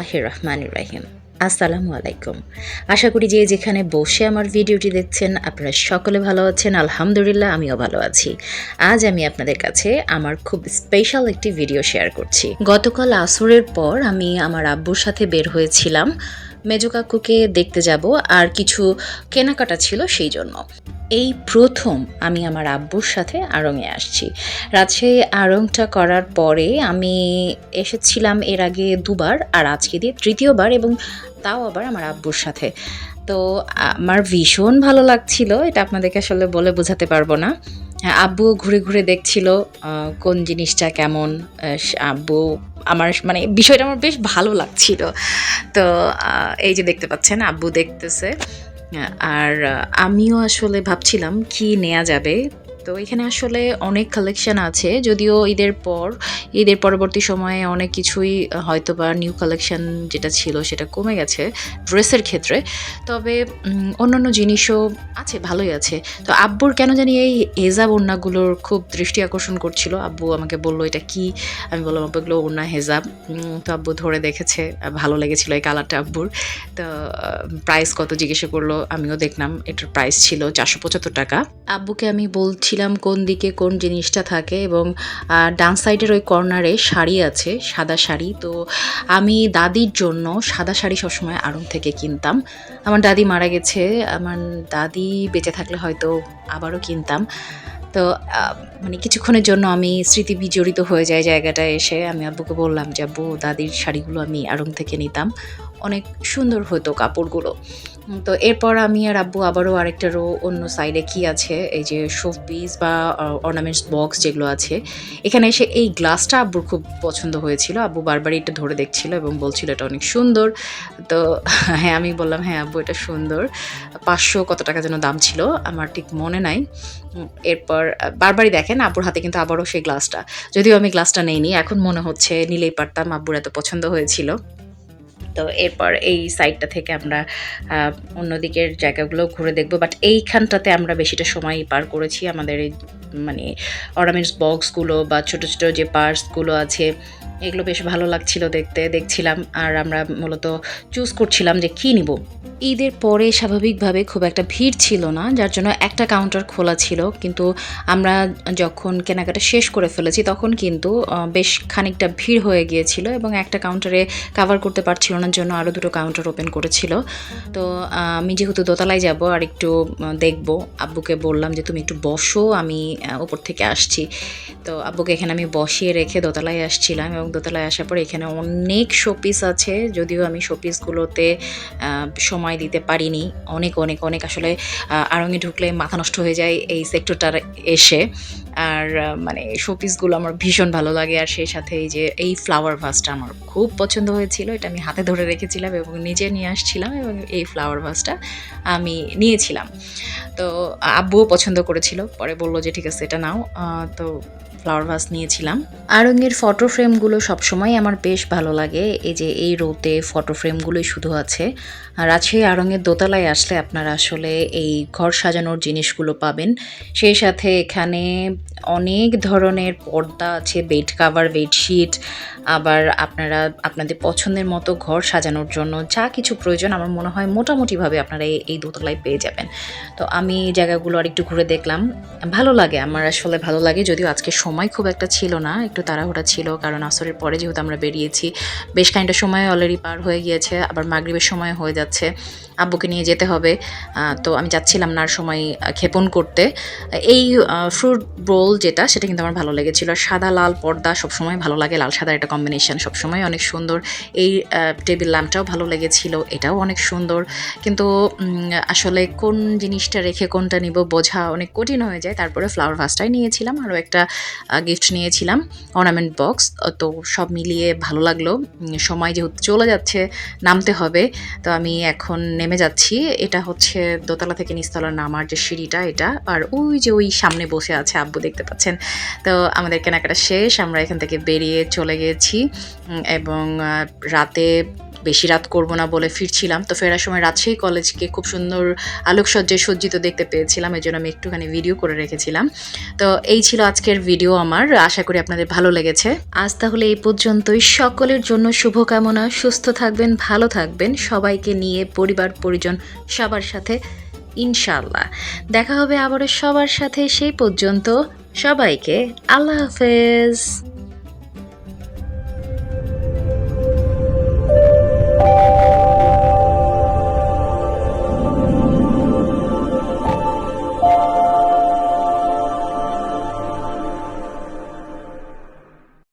বিসমিল্লাহ রহমান রাহিম। আসসালামু আলাইকুম। আশা করি যে যেখানে বসে আমার ভিডিওটি দেখছেন, আপনারা সকলে ভালো আছেন। আলহামদুলিল্লাহ, আমিও ভালো আছি। আজ আমি আপনাদের কাছে আমার খুব স্পেশাল একটি ভিডিও শেয়ার করছি। গতকাল আসরের পর আমি আমার আব্বুর সাথে বের হয়েছিলাম। মেজো কাকুকে দেখতে যাব, আর কিছু কেনাকাটা ছিল সেই জন্য। এই প্রথম আমি আমার আব্বুর সাথে আড়ংয়ে আসছি। রাজশাহী আড়ংটা করার পরে আমি এসেছিলাম এর আগে দুবার, আর আজকে দিয়ে তৃতীয়বার এবং তাও আবার আমার আব্বুর সাথে। তো আমার ভীষণ ভালো লাগছিল, এটা আপনাদেরকে আসলে বলে বোঝাতে পারব না। আব্বু ঘুরে ঘুরে দেখছিল কোন জিনিসটা কেমন আব্বু আমার মানে বিষয়টা আমার বেশ ভালো লাগছিল। তো এই যে দেখতে পাচ্ছেন, আব্বু দেখতেছে। আর আমিও আসলে ভাবছিলাম কি নেওয়া যাবে। তো এখানে আসলে অনেক কালেকশন আছে, যদিও ঈদের পর, ঈদের পরবর্তী সময়ে অনেক কিছুই হয়তো বা নিউ কালেকশন যেটা ছিল সেটা কমে গেছে ড্রেসের ক্ষেত্রে। তবে অন্যান্য জিনিসও আছে, ভালোই আছে। তো আব্বুর কেন জানি এই হেজাব ওড়নাগুলোর খুব দৃষ্টি আকর্ষণ করছিল। আব্বু আমাকে বলল, এটা কি? আমি বললাম, আব্বু, এগুলো ওড়না হেজাব। তো আব্বু ধরে দেখেছে, ভালো লেগেছিলো এই কালারটা আব্বুর। তো প্রাইস কত জিজ্ঞাসা করল, আমিও দেখলাম, এটার প্রাইস ছিল চারশো পঁচাত্তর টাকা। আব্বুকে আমি বলছিলাম কোন দিকে কোন জিনিসটা থাকে এবং ডান সাইডের ওই কর্নারে শাড়ি আছে, সাদা শাড়ি। তো আমি দাদির জন্য সাদা শাড়ি সবসময় আড়ং থেকে কিনতাম। আমার দাদি মারা গেছে, আমার দাদি বেঁচে থাকলে হয়তো আবারও কিনতাম। তো মানে কিছুক্ষণের জন্য আমি স্মৃতি বিজড়িত হয়ে যায় জায়গাটায় এসে। আমি আব্বুকে বললাম যে, আব্বু, দাদির শাড়িগুলো আমি আড়ং থেকে নিতাম। অনেক সুন্দর হতো কাপড়গুলো। তো এরপর আমি আর আব্বু আবারও আরেকটা রো অন্য সাইডে কি আছে? এই যে শোফ পিস বা অর্নামেন্টস বক্স যেগুলো আছে। এখানে এসে এই গ্লাসটা আব্বুর খুব পছন্দ হয়েছিল। আব্বু বারবারই এটা ধরে দেখছিল এবং বলছিল, এটা অনেক সুন্দর। তো হ্যাঁ আমি বললাম হ্যাঁ আব্বু, এটা সুন্দর। পাঁচশো কত টাকা যেন দাম ছিল, আমার ঠিক মনে নাই। এরপর বারবারই দেখেন আব্বুর হাতে কিন্তু আবারও সেই গ্লাসটা যদিও আমি গ্লাসটা নেইনি, এখন মনে হচ্ছে নিলেই পারতাম, আব্বুর এত পছন্দ হয়েছিল। তো এরপর এই সাইডটা থেকে আমরা অন্যদিকের জায়গাগুলো ঘুরে দেখব। বাট এইখানটাতে আমরা বেশিটা সময় পার করেছি আমাদের এই মানে অর্নামেন্টস বক্সগুলো বা ছোট ছোট যে পার্টসগুলো আছে, এগুলো বেশ ভালো লাগছিল দেখতে, দেখছিলাম। আর আমরা মূলত চুজ করছিলাম যে কী নিব। ঈদের পরে স্বাভাবিকভাবে খুব একটা ভিড় ছিল না, যার জন্য একটা কাউন্টার খোলা ছিল। কিন্তু আমরা যখন কেনাকাটা শেষ করে ফেলেছি, তখন কিন্তু বেশ খানিকটা ভিড় হয়ে গিয়েছিল এবং একটা কাউন্টারে কাভার করতে পারছিল না, জন্য আরও দুটো কাউন্টার ওপেন করেছিল। তো আমি যেহেতু দোতলায় যাব আর একটু দেখব। আব্বুকে বললাম যে, তুমি একটু বসো, আমি উপর থেকে আসছি। তো আব্বুকে এখানে আমি বসিয়ে রেখে দোতলায় আসছিলাম এবং দোতলায় আসার পর এখানে অনেক শোপিস আছে, যদিও আমি শোপিসগুলোতে সময় দিতে পারিনি। অনেক অনেক অনেক আসলে আরঙে ঢুকলে মাথা নষ্ট হয়ে যায় এই সেক্টরটার এসে। আর মানে শোপিসগুলো আমার ভীষণ ভালো লাগে। আর সেই সাথে এই যে, এই ফ্লাওয়ার ভাসটা আমার খুব পছন্দ হয়েছিল। এটা আমি হাতে ধরে রেখেছিলাম এবং নিজে নিয়ে আসছিলাম এবং এই ফ্লাওয়ার ভাসটা আমি নিয়েছিলাম। তো আব্বুও পছন্দ করেছিল। পরে বলল যে, ঠিক আছে, এটা নাও। তো ফ্লাওয়ার ভাস নিয়েছিলাম। আরঙ্গের ফটো ফ্রেমগুলো সবসময় আমার বেশ ভালো লাগে। এই যে এই রোতে ফটো ফ্রেমগুলোই শুধু আছে। আর রাজশাহী আরঙ্গের দোতলায় আসলে আপনারা আসলে এই ঘর সাজানোর জিনিসগুলো পাবেন। সেই সাথে এখানে অনেক ধরনের পর্দা আছে বেড কাভার বেডশিট আবার আপনারা, আপনাদের পছন্দের মতো ঘর সাজানোর জন্য যা কিছু প্রয়োজন, আমার মনে হয় মোটামুটিভাবে আপনারা এই- দোতলায় পেয়ে যাবেন। তো আমি জায়গাগুলো আর একটু ঘুরে দেখলাম। ভালো লাগে, আমার আসলে ভালো লাগে, যদিও আজকে সময় খুব একটা ছিল না, একটু তাড়াহুড়া ছিল, কারণ আসরের পরে যেহেতু আমরা বেরিয়েছি, বেশ খানিকটা সময় অলরেডি পার হয়ে গিয়েছে, আবার মাগরিবের সময় হয়ে যাচ্ছে, আব্বুকে নিয়ে যেতে হবে। তো আমি যাচ্ছিলাম না আর সময় ক্ষেপণ করতে। এই ফ্রুট বোল যেটা, সেটা কিন্তু আমার ভালো লেগেছিল, আর সাদা লাল পর্দা সবসময় ভালো লাগে, লাল সাদা একটা কম্বিনেশন সবসময় অনেক সুন্দর। এই টেবিল ল্যাম্পটাও ভালো লেগেছিল, এটাও অনেক সুন্দর। কিন্তু আসলে কোন জিনিসটা রেখে কোনটা নিব বোঝা অনেক কঠিন হয়ে যায়। তারপরে ফ্লাওয়ার ভাসটাই নিয়েছিলাম, আরও একটা গিফট নিয়েছিলাম অর্নামেন্ট বক্স তো সব মিলিয়ে ভালো লাগল। সময় যেহেতু চলে যাচ্ছে, নামতে হবে, তো আমি এখন নেমে যাচ্ছি। এটা হচ্ছে দোতলা থেকে নিচতলা নামার যে সিঁড়িটা, এটা। আর ওই যে ওই সামনে বসে আছে আব্বু, দেখতে পাচ্ছেন? তো আমাদের কেনাকাটা শেষ, আমরা এখান থেকে বেরিয়ে চলে গেছি এবং রাতে বেশি রাত করব না বলে ফিরছিলাম। তো ফেরার সময় রাজশাহী কলেজকে খুব সুন্দর আলোকসজ্জায় সজ্জিত দেখতে পেয়েছিলাম এই জন্য আমি একটুখানি ভিডিও করে রেখেছিলাম। তো এই ছিল আজকের ভিডিও আমার, আশা করি আপনাদের ভালো লেগেছে। আজ তাহলে এই পর্যন্তই। সকলের জন্য শুভকামনা। সুস্থ থাকবেন, ভালো থাকবেন। সবাইকে নিয়ে পরিবার, পরিজন, সবার সাথে, ইনশাআল্লাহ। দেখা হবে আবারও সবার সাথে সেই পর্যন্ত। সবাইকে আল্লাহ হাফেজ।